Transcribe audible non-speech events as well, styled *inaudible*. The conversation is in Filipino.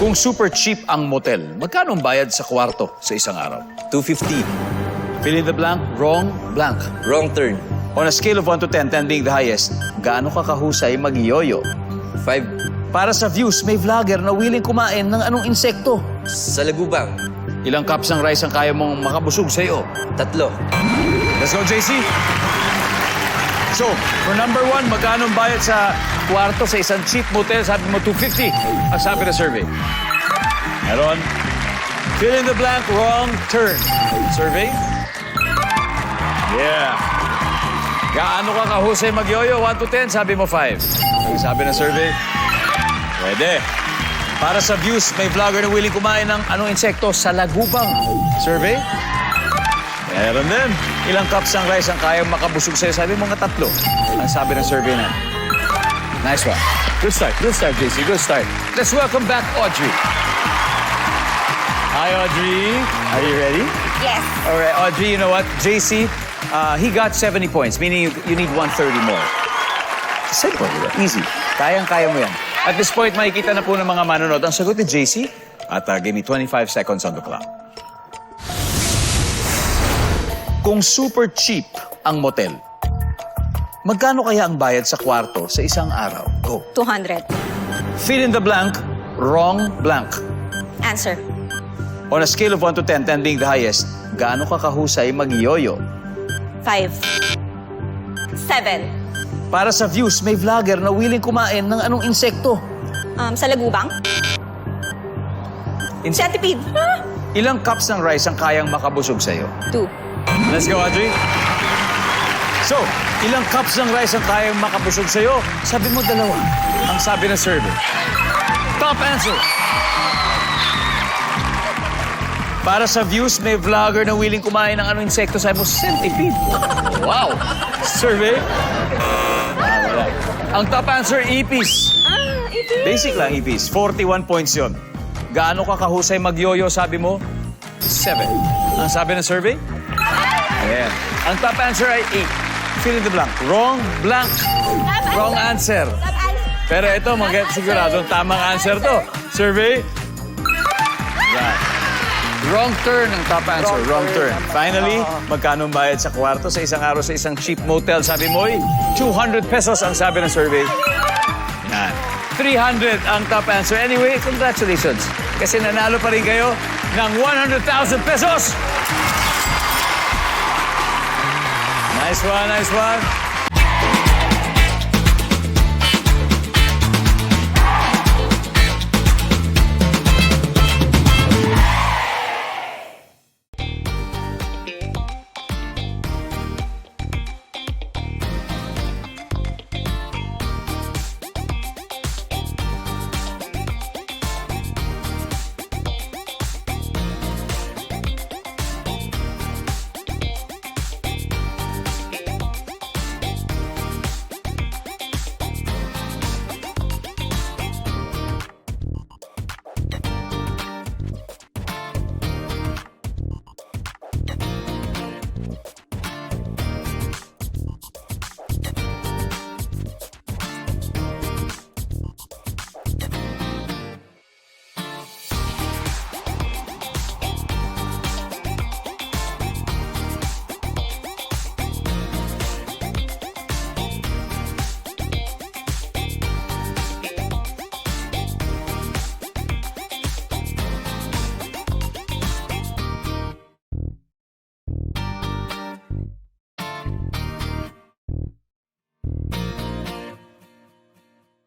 Kung super cheap ang motel, magkano ang bayad sa kwarto sa isang araw? 250. Fill in the blank, wrong, blank. Wrong turn. On a scale of 1 to 10, 10 being the highest, gaano ka kahusay mag-yoyo? 5. Para sa views, may vlogger na willing kumain ng anong insekto. Sa Lagubang. Ilang cups ng rice ang kaya mong makabusog sa'yo? Tatlo. Let's go, JC! So, for number one, magkano ang bayad sa kwarto sa isang cheap motel? Sabi mo, 250. Ang sabi na survey. Meron. Fill in the blank, wrong turn. Survey? Yeah. Gaano ka kahusay magyoyo? 1 to 10, sabi mo 5. Ang sabi ng survey? Pwede. Para sa views, may vlogger na willing kumain ng anong insekto sa lagubang. Survey? Meron din. Ilang cups ng rice ang kayang makabusog sa'yo? Sabi mo nga tatlo. Ang sabi ng survey na. Nice one. Good start. Good start, JC. Good start. Let's welcome back Audrey. Hi, Audrey. Are you ready? Yes. All right, Audrey, you know what? JC, uh, he got 70 points, meaning you, you need 130 more. Simple, di ba? Easy. Kayang-kaya mo yan. At this point, makikita na po ng mga manonood ang sagot ni JC. At uh, give me 25 seconds on the clock. Kung super cheap ang motel, magkano kaya ang bayad sa kwarto sa isang araw? Go. 200. Fill in the blank, wrong blank. Answer. On a scale of 1 to 10, 10 being the highest, gaano ka kahusay mag-yoyo? 5. 7. Para sa views, may vlogger na willing kumain ng anong insekto. Um, sa Lagubang? Inse- Centipede. Ilang cups ng rice ang kayang makabusog sa'yo? 2. Let's go, Audrey. So, ilang cups ng rice ang kayang makabusog sa'yo? Sabi mo dalawa. Ang sabi ng survey. Top answer. Para sa views, may vlogger na willing kumain ng anong insekto. Sabi mo, centipede. *laughs* Wow. Survey. Ah, wala. Ang top answer, ipis. Ah, ito. Basic lang, ipis. 41 points yon. Gaano ka kahusay magyoyo, sabi mo? 7. Ang sabi ng survey? Ayan. Ang top answer ay 8. Fill in the blank. Wrong, blank. Wrong answer. Pero ito, mag siguradong tamang answer to. Survey? Yan. Wrong turn ang top answer. Wrong, turn. Finally, magkano ang bayad sa kwarto sa isang araw sa isang cheap motel? Sabi mo, eh, 200 pesos ang sabi ng survey. Yan. 300 ang top answer. Anyway, congratulations. Kasi nanalo pa rin kayo ng 100,000 pesos. Nice one, nice one.